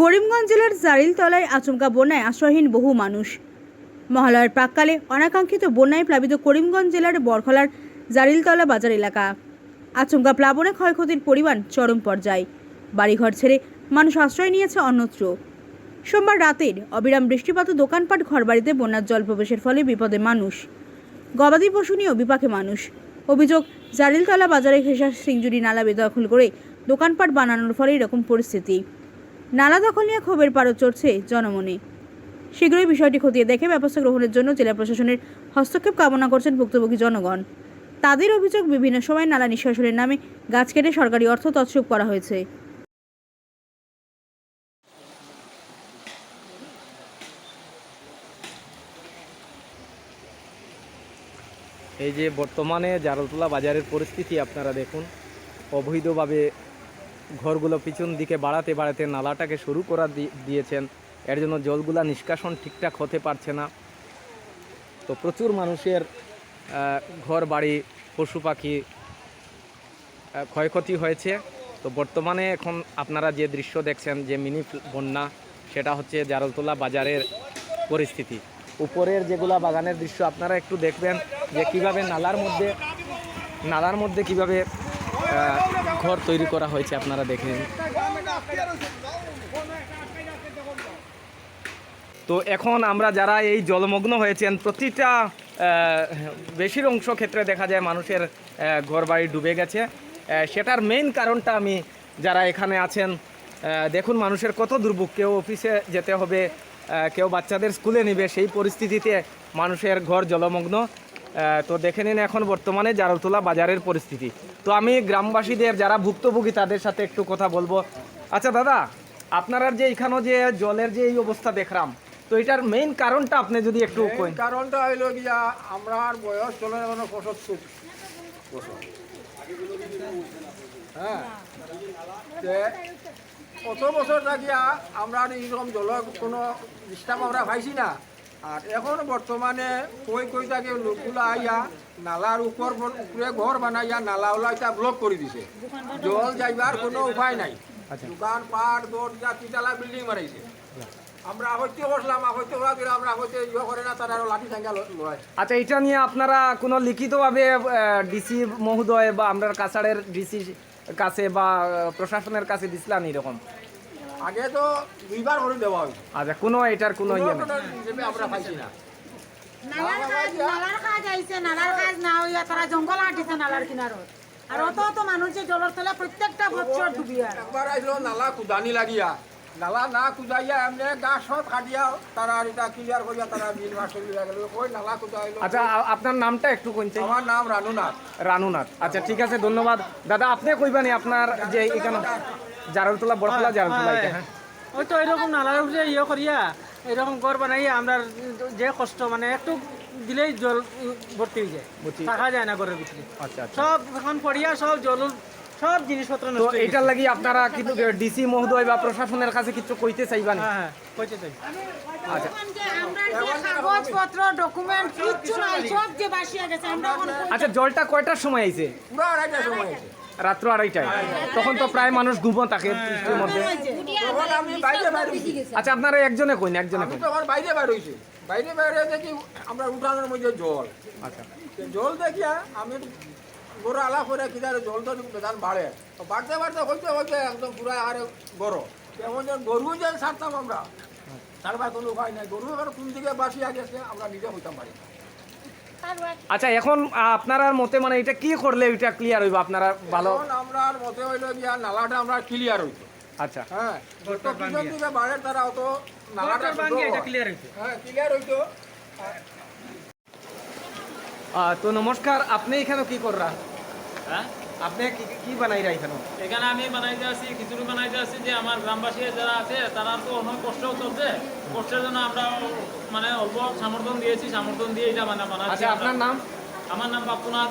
করিমগঞ্জ জেলার জারিলতলায় আচমকা বন্যায় আশ্রয়হীন বহু মানুষ। মহালয়ার প্রাককালে অনাকাঙ্ক্ষিত বন্যায় প্লাবিত করিমগঞ্জ জেলার বরখলার জারিলতলা বাজার এলাকা। আচমকা প্লাবনে ক্ষয়ক্ষতির পরিমাণ চরম পর্যায়ে। বাড়িঘর ছেড়ে মানুষ আশ্রয় নিয়েছে অন্যত্র। সোমবার রাতের অবিরাম বৃষ্টিপাত দোকানপাট ঘরবাড়িতে বন্যার জল প্রবেশের ফলে বিপদে মানুষ। গবাদি পশু নিয়েও বিপাকে মানুষ। অভিযোগ, জারিলতলা বাজারে ঘেঁষা সিংজুরি নালা বেদখল করে দোকানপাট বানানোর ফলে এরকম পরিস্থিতি। নালা দখল নিয়ে ক্ষোভের পারদ চড়ছে জনমনে। শীঘ্রই বিষয়টি খতিয়ে দেখে ব্যবস্থা গ্রহণের জন্য জেলা প্রশাসনের হস্তক্ষেপ কামনা করছেন ভুক্তভোগী জনগণ। তাদের অভিযোগ, বিভিন্ন সময় নালা নিষ্কাশনের নামে গাছ কেটে সরকারি অর্থ তৎসব করা হয়েছে। এই যে বর্তমানে জারলতলা বাজারের পরিস্থিতি আপনারা দেখুন, অবৈধভাবে ঘরগুলো পিছন দিকে বাড়াতে বাড়াতে নালাটাকে শুরু করা দিয়েছেন। এর জন্য জলগুলা নিষ্কাশন ঠিকঠাক হতে পারছে না। তো প্রচুর মানুষের ঘর বাড়ি, পশু পাখি ক্ষয়ক্ষতি হয়েছে। তো বর্তমানে এখন আপনারা যে দৃশ্য দেখছেন, যে মিনি বন্যা, সেটা হচ্ছে জারলতলা বাজারের পরিস্থিতি। উপরের যেগুলা বাগানের দৃশ্য আপনারা একটু দেখবেন, যে কীভাবে নালার মধ্যে নালার মধ্যে কীভাবে ঘর তৈরি করা হয়েছে, আপনারা দেখে নিন। তো এখন আমরা যারা এই জলমগ্ন হয়েছেন, প্রতিটা বেশির অংশ ক্ষেত্রে দেখা যায় মানুষের ঘর বাড়ি ডুবে গেছে। সেটার মেইন কারণটা আমি যারা এখানে আছেন দেখুন মানুষের কত দুর্ভোগ। কেউ অফিসে যেতে হবে কেউ বাচ্চাদের স্কুলে নেবে, সেই পরিস্থিতিতে মানুষের ঘর জলমগ্ন। তো দেখে নিন এখন বর্তমানে জারলতলা বাজারের পরিস্থিতি। তো আমি গ্রামবাসীদের যারা ভুক্তভোগী তাদের সাথে একটু কথা বলব। আচ্ছা দাদা আপনারা যে এখানে যে জলের যে এই অবস্থা দেখলাম তো এটার মেইন কারণটা আপনি যদি একটু কারণটা হইল গিয়া আমরার বয়স চলে যাবে পঁচাত্তর। বছর হ্যাঁ কত বছর থাকিয়া আমরা এইরকম জলের কোনো ডিস্টার্ব আমরা পাইছি না। আর এখন বর্তমানে কই কই থাকে লোকগুলো আইয়া নালার উপর উপরে ঘর বানাইয়া নালা ওলা এটা ব্লক করে দিছে। জল যাইবার কোনো উপায় নাই। আচ্ছা। দোকান পাট দরজা তিনতলা বিল্ডিং মারাইছে আমরা হইতে বসলাম হইতে ওরা দিলে আমরা হইতে ইয়ে করে না তারা আরও লাঠি সাঙ্গা লয়। আচ্ছা এটা নিয়ে আপনারা কোনো লিখিতভাবে ডিসি মহোদয় বা আমরা কাছাড়ের ডিসি কাছে বা প্রশাসনের কাছে দিছিলেন এরকম? আগে তো দুইবার করে দেওয়া হয়েছে। আচ্ছা কোনো এটার কোনো ইয়ে নেই। হিসেবে আমরা পাইছি না। নালার কাজ নালার কাজ আইছে নালার কাজ না হইয়া তারা জঙ্গল আটিছে নালার কিনারত আর অত অত মানুষ যে জলের তলে প্রত্যেকটা বছর ডুবি আর একবার আইলো নালা কুদানি লাগিয়া। নালা না কুদাইয়া এমনি গাছ সব কাটিয়া তারা এটা ক্লিয়ার করিয়া তারা বিল মাস করিয়া গেল। ওই নালা কুদাইলো। আচ্ছা আপনার নামটা একটু কইতে আমার নাম রানুনাথ। রানুনাথ। আচ্ছা ঠিক আছে ধন্যবাদ। দাদা আপনি কইবানি আপনার যে এখানে জারলতলা বড়তলা জারলতলা এটা। হ্যাঁ। ওই তো এরকম নালার উপরে ইয়ে করিয়া এরকম ঘর বানাইয়া আমরা যে কষ্ট মানে একটু দিলেই জল ভর্তি হয়ে যায়। থাকা যায়। না ঘরের ভিতরে। আচ্ছা আচ্ছা। সব এখন পড়িয়া সব জল সব জিনিসপত্র তো নষ্ট হয়ে এটার লাগি আপনারা কিন্তু ডিসি মহোদয় বা প্রশাসনের কাছে কিছু কইতে চাইবানি হ্যাঁ হ্যাঁ কইতে চাই। আচ্ছা। কাগজপত্র ডকুমেন্ট কিচ্ছু নাই সব যে বাসিয়া গেছে আমরা আচ্ছা। জলটা কয়টার সময় আইছে? পুরো আড়াইটা সময় আছে রাত্র আড়াইটায়। তখন তো প্রায় মানুষ ঘুমো থাকে বৃষ্টির মধ্যে। তখন হইছি। আচ্ছা আপনারা একজনে কইন একজনে কইন। তো আমার বাইরে বাইরে হয়েছি। বাইরে বাইরে দেখি আমরা উঠানোর মধ্যে জল। আচ্ছা। জল দেখিয়া আমি গরু আলা করে কিনারে জল তো বেদান বাড়ে। তো বাড়তে বাড়তে হইতে হইতে একদম পুরা আরে গরু। এমন যে গরু যে ছাড়তাম আমরা ছাড়বার কোনো উপায় নাই। গরু এবার কোন দিকে বাসিয়া গেছে আমরা নিজে হইতাম পারি না। আচ্ছা এখন আপনার মতে মানে এটা কি করলে এটা ক্লিয়ার হইব? আপনারা ভালো এখন আমরা মতে হইল যে নালাটা আমরা ক্লিয়ার হইতো আচ্ছা। হ্যাঁ বাড়ে তারা অত নালাটা ভাঙি এটা ক্লিয়ার হইতো হ্যাঁ ক্লিয়ার হইতো আহ, তো নমস্কার আপনি এখানে কি কররা? হ্যাঁ? আপনি কি কি বানাইরা এখানে এখানে আমি বানাইতে আছি খিচুড়ি বানাইতে আছি যে আমার গ্রামবাসী যারা আছে তারা তো অনেক কষ্টও চলছে। কষ্টের জন্য আমরা মানে অল্প সমর্থন দিয়েছি সমর্থন দিয়ে এটা মানে বানাচ্ছি। আচ্ছা আপনার নাম? আমার নাম বাপুনাথ